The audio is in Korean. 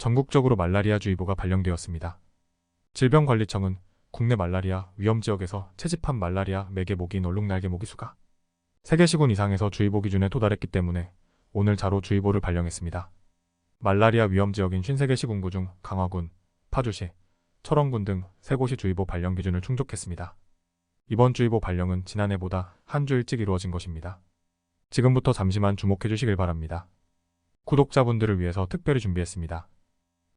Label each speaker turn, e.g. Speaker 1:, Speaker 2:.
Speaker 1: 전국적으로 말라리아 주의보가 발령되었습니다. 질병관리청은 국내 말라리아 위험 지역에서 채집한 말라리아 매개 모기인 얼룩날개 모기 수가 세계 시군 이상에서 주의보 기준에 도달했기 때문에 오늘 자로 주의보를 발령했습니다. 말라리아 위험 지역인 53개 시군구 중 강화군, 파주시, 철원군 등세 곳이 주의보 발령 기준을 충족했습니다. 이번 주의보 발령은 지난해보다 한 주 일찍 이루어진 것입니다. 지금부터 잠시만 주목해 주시길 바랍니다. 구독자분들을 위해서 특별히 준비했습니다.